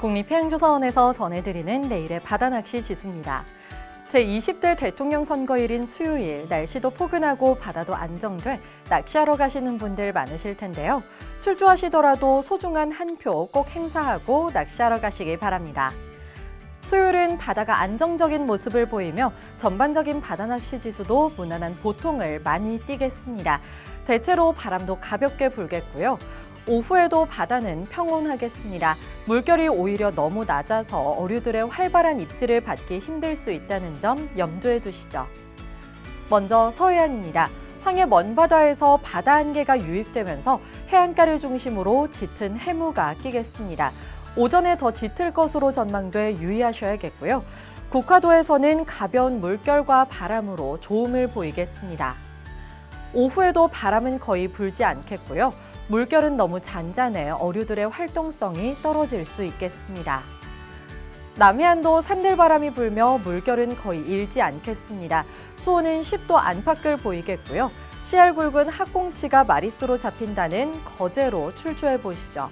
국립해양조사원에서 전해드리는 내일의 바다낚시 지수입니다. 제20대 대통령 선거일인 수요일 날씨도 포근하고 바다도 안정돼 낚시하러 가시는 분들 많으실 텐데요. 출조하시더라도 소중한 한 표 꼭 행사하고 낚시하러 가시기 바랍니다. 수요일은 바다가 안정적인 모습을 보이며 전반적인 바다 낚시 지수도 무난한 보통을 많이 띠겠습니다. 대체로 바람도 가볍게 불겠고요. 오후에도 바다는 평온하겠습니다. 물결이 오히려 너무 낮아서 어류들의 활발한 입질을 받기 힘들 수 있다는 점 염두에 두시죠. 먼저 서해안입니다. 황해 먼바다에서 바다 안개가 유입되면서 해안가를 중심으로 짙은 해무가 끼겠습니다. 오전에 더 짙을 것으로 전망돼 유의하셔야겠고요. 국화도에서는 가벼운 물결과 바람으로 조음을 보이겠습니다. 오후에도 바람은 거의 불지 않겠고요. 물결은 너무 잔잔해 어류들의 활동성이 떨어질 수 있겠습니다. 남해안도 산들바람이 불며 물결은 거의 일지 않겠습니다. 수온은 10도 안팎을 보이겠고요. 씨알 굵은 학꽁치가 마리수로 잡힌다는 거제로 출조해 보시죠.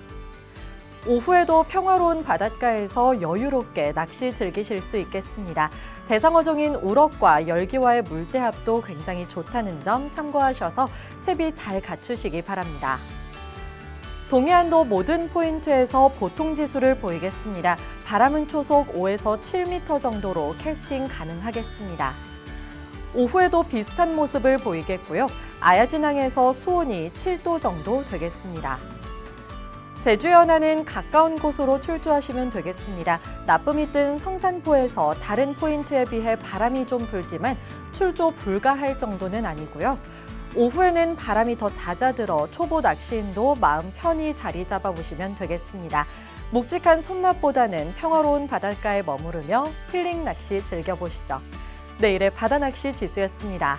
오후에도 평화로운 바닷가에서 여유롭게 낚시 즐기실 수 있겠습니다. 대상어종인 우럭과 열기와의 물대합도 굉장히 좋다는 점 참고하셔서 채비 잘 갖추시기 바랍니다. 동해안도 모든 포인트에서 보통 지수를 보이겠습니다. 바람은 초속 5에서 7m 정도로 캐스팅 가능하겠습니다. 오후에도 비슷한 모습을 보이겠고요. 아야진항에서 수온이 7도 정도 되겠습니다. 제주 연안은 가까운 곳으로 출조하시면 되겠습니다. 나쁨이 뜬 성산포에서 다른 포인트에 비해 바람이 좀 불지만 출조 불가할 정도는 아니고요. 오후에는 바람이 더 잦아들어 초보 낚시인도 마음 편히 자리 잡아보시면 되겠습니다. 묵직한 손맛보다는 평화로운 바닷가에 머무르며 힐링 낚시 즐겨보시죠. 내일의 바다 낚시 지수였습니다.